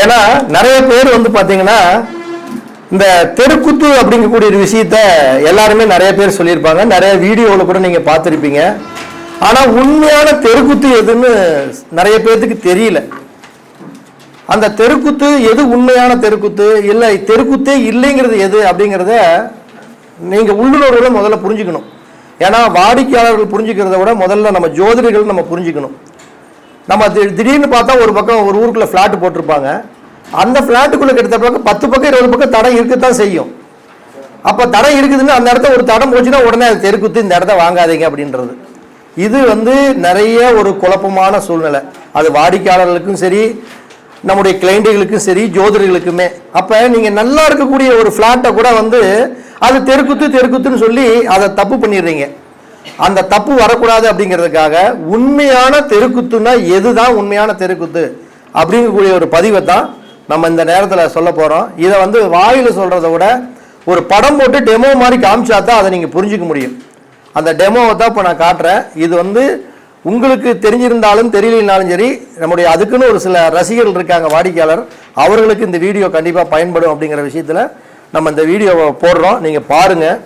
ஏன்னா நிறைய பேர் வந்து பார்த்தீங்கன்னா இந்த தெருக்குத்து அப்படிங்கக்கூடிய ஒரு விஷயத்த எல்லாருமே நிறைய பேர் சொல்லியிருப்பாங்க. நிறைய வீடியோவில் கூட நீங்கள் பார்த்துருப்பீங்க. ஆனால் உண்மையான தெருக்குத்து எதுன்னு நிறைய பேர்த்துக்கு தெரியல. அந்த தெருக்குத்து எது உண்மையான தெருக்குத்து? இல்லை தெருக்குத்தே இல்லைங்கிறது எது அப்படிங்கிறத நீங்கள் உள்ளுணர்வுல முதல்ல புரிஞ்சுக்கணும். ஏன்னா வாடிக்கையாளர்கள் புரிஞ்சுக்கிறத விட முதல்ல நம்ம ஜோதிடர்கள் நம்ம புரிஞ்சுக்கணும். நம்ம திடீர்னு பார்த்தா ஒரு பக்கம் ஒரு ஊருக்குள்ள ஃப்ளாட் போட்டிருப்பாங்க. அந்த ஃப்ளாட்டுக்குள்ளே கிட்ட பக்கம் பத்து பக்கம் இருபது பக்கம் தடம் இருக்கத்தான் செய்யும். அப்போ தடம் இருக்குதுன்னு அந்த இடத்த ஒரு தடம் போச்சுன்னா உடனே அது தெருக்குத்து இந்த இடத்த வாங்காதீங்க அப்படின்றது. இது வந்து நிறைய ஒரு குழப்பமான சூழ்நிலை. அது வாடிக்கையாளர்களுக்கும் சரி நம்முடைய கிளைண்டுகளுக்கும் சரி ஜோதிடர்களுக்குமே. அப்போ நீங்கள் நல்லா இருக்கக்கூடிய ஒரு ஃப்ளாட்டை கூட வந்து அது தெருக்குத்து தெருக்குத்துன்னு சொல்லி அதை தப்பு பண்ணிடுறீங்க. அந்த தப்பு வரக்கூடாது அப்படிங்கிறதுக்காக உண்மையான தெருக்குத்துனா எதுதான் உண்மையான தெருக்குத்து அப்படிங்கக்கூடிய ஒரு பதிவை தான் நம்ம இந்த நேரத்தில் சொல்ல போகிறோம் இதை வந்து வாயில் சொல்கிறத விட ஒரு படம் போட்டு டெமோ மாதிரி காமிச்சா தான் அதை நீங்கள் புரிஞ்சிக்க முடியும். அந்த டெமோவை தான் இப்போ நான் காட்டுறேன். இது வந்து உங்களுக்கு தெரிஞ்சிருந்தாலும் தெரியலனாலும் சரி நம்முடைய அதுக்குன்னு ஒரு சில ரசிகர்கள் இருக்காங்க வாடிக்கையாளர். அவர்களுக்கு இந்த வீடியோ கண்டிப்பாக பயன்படும் அப்படிங்கிற விஷயத்தில் நம்ம இந்த வீடியோவை போடுறோம். நீங்கள் பாருங்கள்